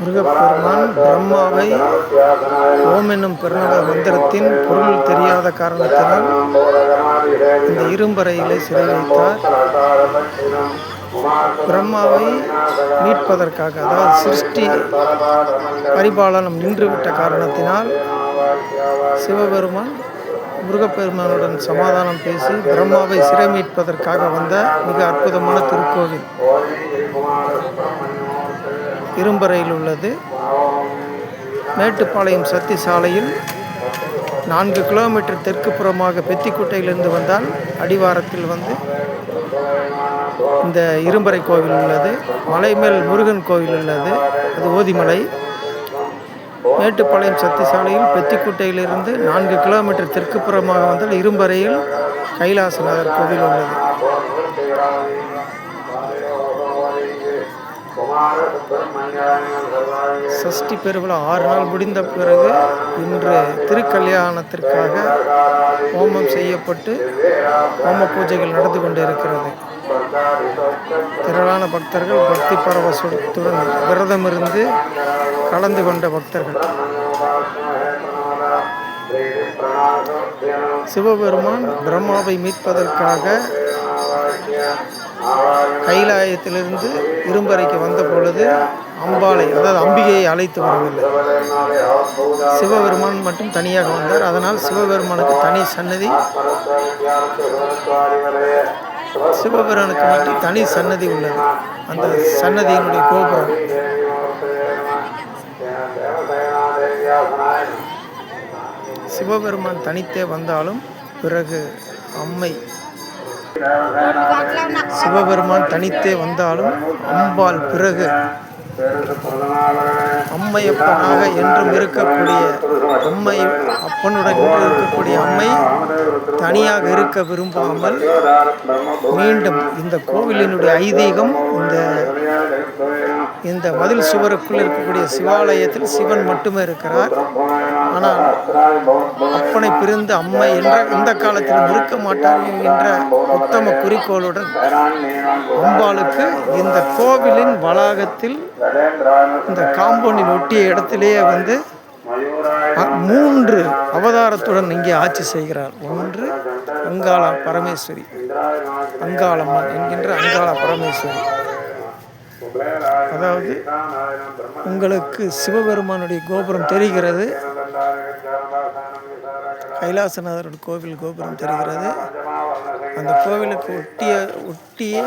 முருகப்பெருமான் பிரம்மாவை ஓம் என்னும் பிரணவ மந்திரத்தின் பொருள் தெரியாத காரணத்தினால் இந்த இரும்பறையிலே சிறை வைத்தார் பிரம்மாவை மீட்பதற்காக அதாவது சிருஷ்டி பரிபாலனம் நின்றுவிட்ட காரணத்தினால் சிவபெருமான் முருகப்பெருமானுடன் சமாதானம் பேசி பிரம்மாவை சிறை மீட்பதற்காக வந்த மிக அற்புதமான திருக்கோவில். இரும்பறையில் உள்ளது. மேட்டுப்பாளையம் சத்தி சாலையில் நான்கு கிலோமீட்டர் தெற்கு புறமாக பெத்திக்குட்டையிலிருந்து வந்தால் அடிவாரத்தில் வந்து இந்த இரும்பறை கோவில் உள்ளது. மலை மேல் முருகன் கோவில் உள்ளது. அது ஓதிமலை. மேட்டுப்பாளையம் சக்தி சாலையில் பெத்திக்குட்டையிலிருந்து நான்கு கிலோமீட்டர் தெற்கு புறமாக வந்தால் இரும்பறையில் கைலாசநாதர் கோவில் உள்ளது. சஷ்டி பெருவிழா ஆறு நாள் முடிந்த பிறகு இன்று திருக்கல்யாணத்திற்காக ஹோமம் செய்யப்பட்டு ஹோம பூஜைகள் நடந்து கொண்டு இருக்கிறது திரளான பக்தர்கள் பக்தி பரவசத்துடன் விரதம் இருந்து கலந்து கொண்ட பக்தர்கள். சிவபெருமான் பிரம்மாவை மீட்பதற்காக கைலாயத்திலிருந்து இரும்பறைக்கு வந்த பொழுது அம்பாளை அதாவது அம்பிகையை அழைத்து வரவில்லை. சிவபெருமான் மட்டும் தனியாக வந்தார். அதனால் சிவபெருமானுக்கு தனி சன்னதி சிவபெருமானுக்கு மட்டும் தனி சன்னதி உள்ளது. அந்த சன்னதியினுடைய கோபுரம். சிவபெருமான் தனித்தே வந்தாலும் பிறகு அம்மை சிவபெருமான் தனித்தே வந்தாலும் அம்பாள் பிறகு அம்மையப்பனாக என்றும் இருக்கக்கூடிய அம்மை அப்பனுடன் இருக்கக்கூடிய தனியாக இருக்க விரும்பாமல் மீண்டும் இந்த கோவிலினுடைய ஐதீகம் இந்த இந்த மதில் சுவருக்குள் இருக்கக்கூடிய சிவாலயத்தில் சிவன் மட்டுமே இருக்கிறார். ஆனால் அப்பனை பிரிந்து அம்மை என்ற இந்த காலத்தில் இருக்க மாட்டார் என்கின்ற உத்தம குறிக்கோளுடன் அம்பாளுக்கு இந்த கோவிலின் வளாகத்தில் இந்த காம்பவுண்டில் ஒட்டிய இடத்திலேயே வந்து மூன்று அவதாரத்துடன் இங்கே ஆட்சி செய்கிறார். ஒன்று அங்காள பரமேஸ்வரி. அங்காளம்மன் என்கின்ற அங்காள பரமேஸ்வரி. அதாவது உங்களுக்கு சிவபெருமானுடைய கோபுரம் தெரிகிறது. கைலாசநாதரோட கோவில் கோபுரம் தெரிகிறது. அந்த கோவிலுக்கு ஒட்டிய ஒட்டியே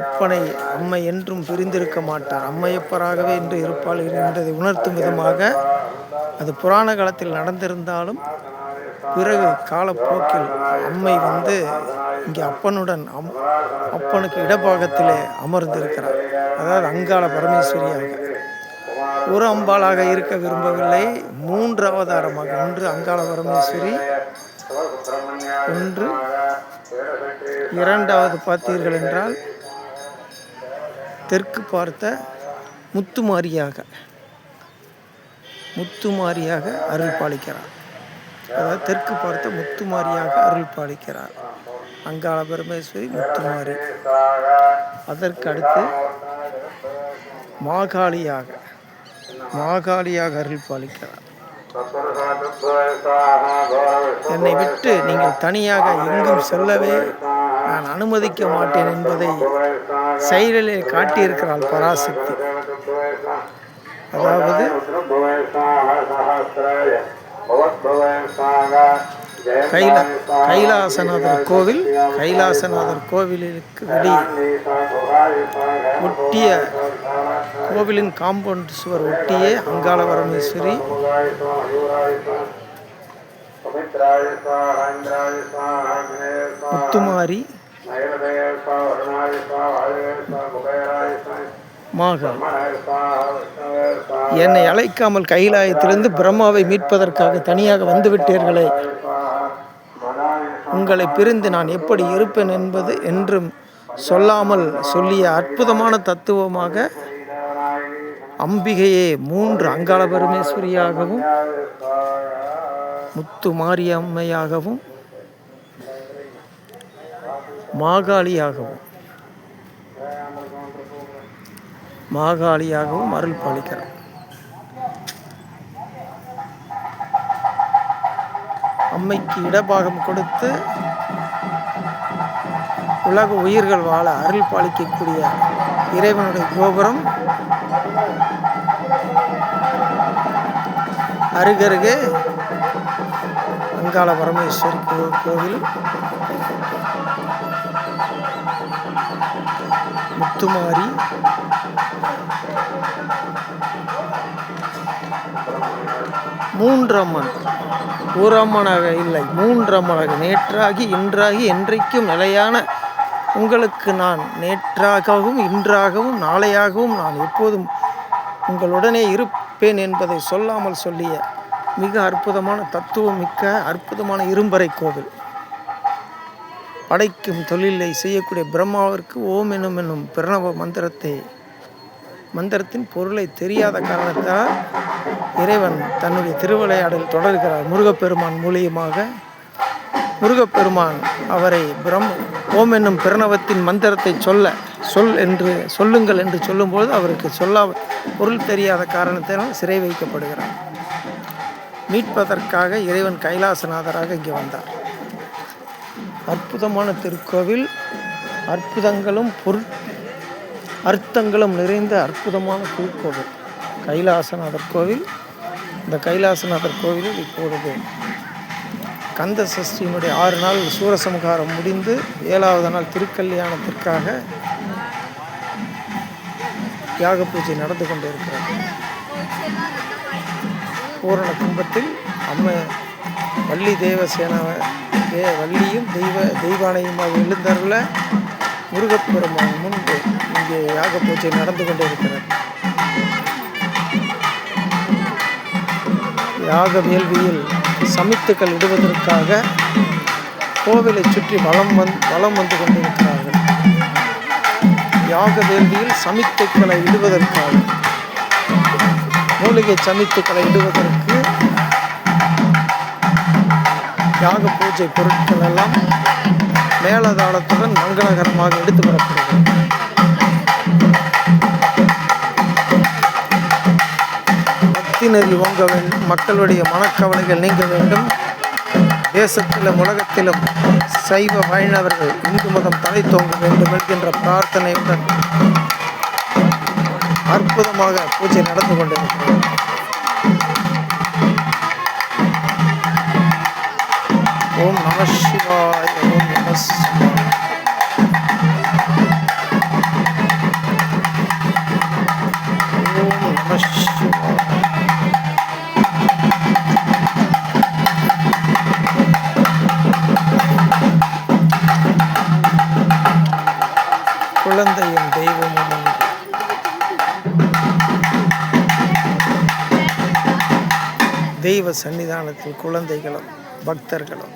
அப்பனை அம்மை என்றும் பிரிந்திருக்க மாட்டார். அம்மையப்பராகவே என்று இருப்பாள் என்றதை உணர்த்தும் விதமாக அது புராண காலத்தில் நடந்திருந்தாலும் பிறகு காலப்போக்கில் அம்மை வந்து இங்கே அப்பனுடன் அம் அப்பனுக்கு இடப்பாகத்திலே அமர்ந்திருக்கிறார். அதாவது அங்காள பரமேஸ்வரியாக. ஒரு அம்பாளாக இருக்க விரும்பவில்லை. மூன்று அவதாரமாக ஒன்று அங்காள பரமேஸ்வரி. ஒன்று இரண்டாவது பார்த்தீர்கள் என்றால் தெற்கு பார்த்த முத்துமாரியாக முத்துமாரியாக அருள் பாலிக்கிறார். அதாவது தெற்கு பார்த்த முத்துமாரியாக அருள் பாலிக்கிறார். அங்காள பரமேஸ்வரி முத்துமாரி. அதற்கு அடுத்து மாகாளியாக மாகாளியாக அருள் பாலிக்கிறார். என்னை விட்டு நீங்கள் தனியாக எங்கும் செல்லவே நான் அனுமதிக்க மாட்டேன் என்பதை செயலிலே காட்டியிருக்கிறாள் பராசக்தி. அதாவது கைல கைலாசநாதர் கோவில் கைலாசநாதர் கோவிலுக்கு வெளியே ஒட்டிய கோவிலின் காம்பவுண்ட் சுவர் ஒட்டியே அங்காள பரமேஸ்வரி முத்துமாரி மாகாள் என்னை அழைக்காமல் கைலாயத்திலிருந்து பிரம்மாவை மீட்பதற்காக தனியாக வந்துவிட்டீர்களே. உங்களை பிரிந்து நான் எப்படி இருப்பேன் என்பது என்றும் சொல்லாமல் சொல்லிய அற்புதமான தத்துவமாக அம்பிகையே மூன்று அங்காள பரமேஸ்வரியாகவும் முத்து மாரியம்மையாகவும் மாகாளியாகவும் மாகாளியாகவும் அருள் பாலிக்கிறார். அம்மைக்கு இடபாகம் கொடுத்து உலக உயிர்கள் வாழ அருள் பாலிக்கக்கூடிய இறைவனுடைய கோபுரம் அருகருகே அங்காள பரமேஸ்வரி கோவில் முத்துமாரி. மூன்றம்மன். ஓரம்மனாக இல்லை மூன்றம்மனாக. நேற்றாகி இன்றாகி என்றைக்கும் நிலையான உங்களுக்கு நான் நேற்றாகவும் இன்றாகவும் நாளையாகவும் நான் எப்போதும் உங்களுடனே இருப்பேன் என்பதை சொல்லாமல் சொல்லிய மிக அற்புதமான தத்துவம் மிக்க அற்புதமான இரும்பறை கோவில். படைக்கும் தொழிலை செய்யக்கூடிய பிரம்மாவிற்கு ஓம் எனும் என்னும் பிரணவ மந்திரத்தை மந்திரத்தின் பொருளை தெரியாத காரணத்தால் இறைவன் தன்னுடைய திருவிளையாடல் தொடர்கிறார். முருகப்பெருமான் மூலியமாக முருகப்பெருமான் அவரை பிரம் ஓம் என்னும் பிரணவத்தின் மந்திரத்தை சொல்ல சொல் என்று சொல்லுங்கள் என்று சொல்லும்போது அவருக்கு சொல்ல பொருள் தெரியாத காரணத்தினால் சிறை வைக்கப்படுகிறார். மீட்பதற்காக இறைவன் கைலாசநாதராக இங்கே வந்தார். அற்புதமான திருக்கோவில். அற்புதங்களும் பொருள் அர்த்தங்களும் நிறைந்த அற்புதமான திருக்கோவில். கைலாசநாதர் கோவில். இந்த கைலாசநாதர் கோவிலில் இப்பொழுது கந்த சஷ்டியினுடைய ஆறு நாள் சூரசம்ஹாரம் முடிந்து ஏழாவது நாள் திருக்கல்யாணத்திற்காக யாக பூஜை நடந்து கொண்டிருக்கிறது. பூரண கும்பத்தில் அம்மை வள்ளி தேவசேனாவை வள்ளியும் தெய்வ தெய்வானையுமாக எழுந்தருள முருகப்பெருமான் முன்பு இங்கே யாக பூஜை நடந்து கொண்டிருக்கிறது யாக வேள்வியில் சமித்துக்கள் இடுவதற்காக கோவிலை சுற்றி வலம் வந் வலம் வந்து கொண்டிருக்கிறார்கள். யாக வேள்வியில் சமித்துக்களை இடுவதற்காக மூலிகை சமித்துக்களை இடுவதற்கு யாக பூஜை பொருட்கள் எல்லாம் மேலதாளத்துடன் மங்களகரமாக எடுத்து வரப்படுகிறது பக்தி நெறி ஓங்க வேண்டும் மக்களுடைய மனக்கவலைகள் நீங்க வேண்டும். தேசத்திலும் உலகத்திலும் சைவ வைணவர்கள் இந்து மதம் தலை தோங்க வேண்டும் என்கின்ற பிரார்த்தனையுடன் அற்புதமாக பூஜை நடந்து கொண்டிருக்கிறது. ஓம் நம சிவாய ஓம் நம சிவாய ஓம் நம சிவாய குழந்தையும் தெய்வமும் தெய்வ சன்னிதானத்தில் குழந்தைகளும் பக்தர்களும்.